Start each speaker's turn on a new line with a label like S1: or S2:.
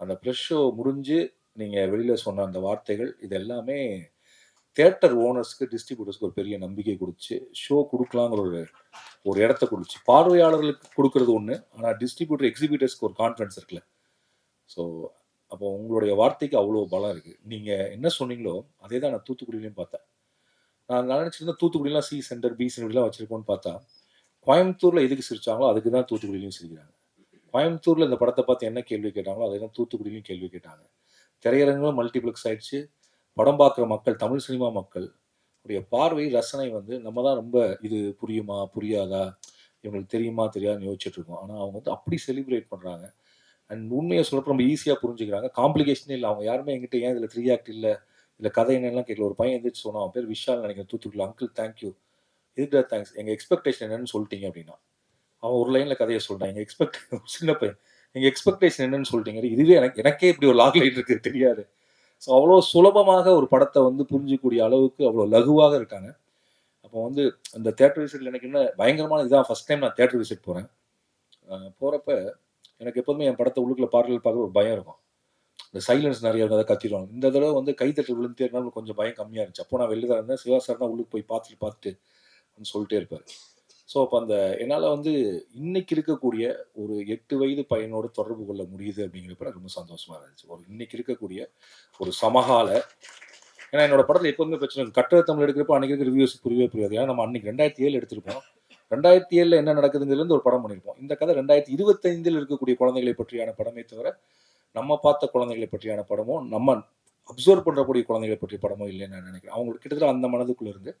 S1: அந்த brush show முடிஞ்சு நீங்கள் வெளியில் சொன்ன அந்த வார்த்தைகள் இது எல்லாமே தேட்டர் ஓனர்ஸ்க்கு டிஸ்ட்ரிபியூட்டர்ஸ்க்கு ஒரு பெரிய நம்பிக்கை கொடுத்து ஷோ கொடுக்கலாங்கிற ஒரு ஒரு இடத்த கொடுத்து பார்வையாளர்களுக்கு கொடுக்கறது ஒன்று ஆனால் டிஸ்ட்ரிபியூட்டர் எக்ஸிபியூட்டர்ஸ்க்கு ஒரு கான்ஃபிடன்ஸ் இருக்குல்ல. ஸோ அப்போ உங்களுடைய வார்த்தைக்கு அவ்வளோ பலம் இருக்குது நீங்கள் என்ன சொன்னீங்களோ அதே தான் நான் தூத்துக்குடியிலையும் பார்த்தேன். நான் நினச்சிருந்தேன் தூத்துக்குடிலாம் சி சென்டர் பி சென்டர்லாம் வச்சுருக்கோன்னு பார்த்தா கோயம்புத்தூரில் எதுக்கு சிரிச்சாங்களோ அதுக்கு தான் தூத்துக்குடியிலையும் சிரிக்கிறாங்க. கோயம்புத்தூரில் இந்த படத்தை பார்த்து என்ன கேள்வி கேட்டாங்களோ அதே தான் தூத்துக்குடியிலையும் கேள்வி கேட்டாங்க. திரையரங்குகளும் மல்டிப்ளெக்ஸ் ஆயிடுச்சு. படம் பார்க்குற மக்கள் தமிழ் சினிமா மக்கள் உடைய பார்வை ரசனை வந்து நம்ம தான் ரொம்ப இது புரியுமா புரியாதா இவங்களுக்கு தெரியுமா தெரியாதுன்னு யோசிச்சுட்டு இருக்கோம். ஆனால் அவங்க வந்து அப்படி செலிப்ரேட் பண்ணுறாங்க அண்ட் உண்மையை சொல்கிறப்ப ரொம்ப ஈஸியாக புரிஞ்சுக்கிறாங்க. காம்ப்ளிகேஷனே இல்லை. அவங்க யாருமே என்கிட்ட ஏன் இதில் த்ரீ ஆக்ட் இல்லை? இல்லை கதை என்னெல்லாம் கேட்கல. ஒரு பையன் எந்திரிச்சு சொன்னான் அவன் பேர் விஷால் நினைக்கிறேன். தூத்துக்குள்ள அங்கிள் தேங்க்யூ இதுக்கு தேங்க்ஸ் எங்கள் எக்ஸ்பெக்டேஷன் என்னன்னு சொல்லிட்டீங்க அப்படின்னா அவன் ஒரு லைனில் கதையை சொல்கிறான் எங்கள் எக்ஸ்பெக்ட் சின்ன பையன். எங்கள் எக்ஸ்பெக்டேஷன் என்னன்னு சொல்லிட்டீங்க இதுவே எனக்கு எனக்கே இப்படி ஒரு லாக் லைட் இருக்குது தெரியாது. ஸோ அவ்வளோ சுலபமாக ஒரு படத்தை வந்து புரிஞ்சிக்கூடிய அளவுக்கு அவ்வளோ லகுவாக இருக்காங்க. அப்போ வந்து அந்த தேட்டர் விசிட்டில் எனக்கு என்ன பயங்கரமான இதான் ஃபஸ்ட் டைம் நான் தேட்டர் விசிட் போகிறேன் போகிறப்ப எனக்கு எப்போதுமே என் படத்தை உள்ளுக்குள்ள பாடல்கள் பார்க்க ஒரு பயம் இருக்கும். இந்த சைலன்ஸ் நிறைய இருக்கும் அதை கத்திடுவாங்க. இந்த தடவை வந்து கைத்தட்டல் விழுந்தே கொஞ்சம் பயம் கம்மியாக இருந்துச்சு. அப்போ நான் வெளில தான் இருந்தேன். சிவா சார் தான் உள்ளுக்கு போய் பார்த்துட்டு பார்த்துட்டு சொல்லிட்டே இருப்பார். ஸோ அப்போ அந்த என்னால் வந்து இன்னைக்கு இருக்கக்கூடிய ஒரு எட்டு வயது பையனோடு தொடர்பு கொள்ள முடியுது அப்படிங்கிறப்ப ரொம்ப சந்தோஷமா இருந்துச்சு. ஒரு இன்னைக்கு இருக்கக்கூடிய ஒரு சமகால ஏன்னா என்னோட படத்தில் எப்போதுமே பிரச்சனை கட்டுரை தமிழ் எடுக்கிறப்ப அன்னைக்கு இருக்க ரிவ்யூஸ் புரியவே புரியாது. ஏன்னா நம்ம அன்னைக்கு ரெண்டாயிரத்தி ஏழு எடுத்திருப்போம். ரெண்டாயிரத்தி ஏழில் என்ன நடக்குதுங்கிறது ஒரு படம் பண்ணியிருப்போம். இந்த கதை ரெண்டாயிரத்தி இருபத்தைந்தில் இருக்கக்கூடிய குழந்தைகளை பற்றியான படமே தவிர நம்ம பார்த்த குழந்தைகளை பற்றியான படமோ நம்ம அப்சர்வ் பண்ணுறக்கூடிய குழந்தைகளை பற்றிய படமோ இல்லைன்னு நான் நினைக்கிறேன். அவங்களுக்கு கிட்டத்தட்ட அந்த மனதுக்குள்ளேருந்து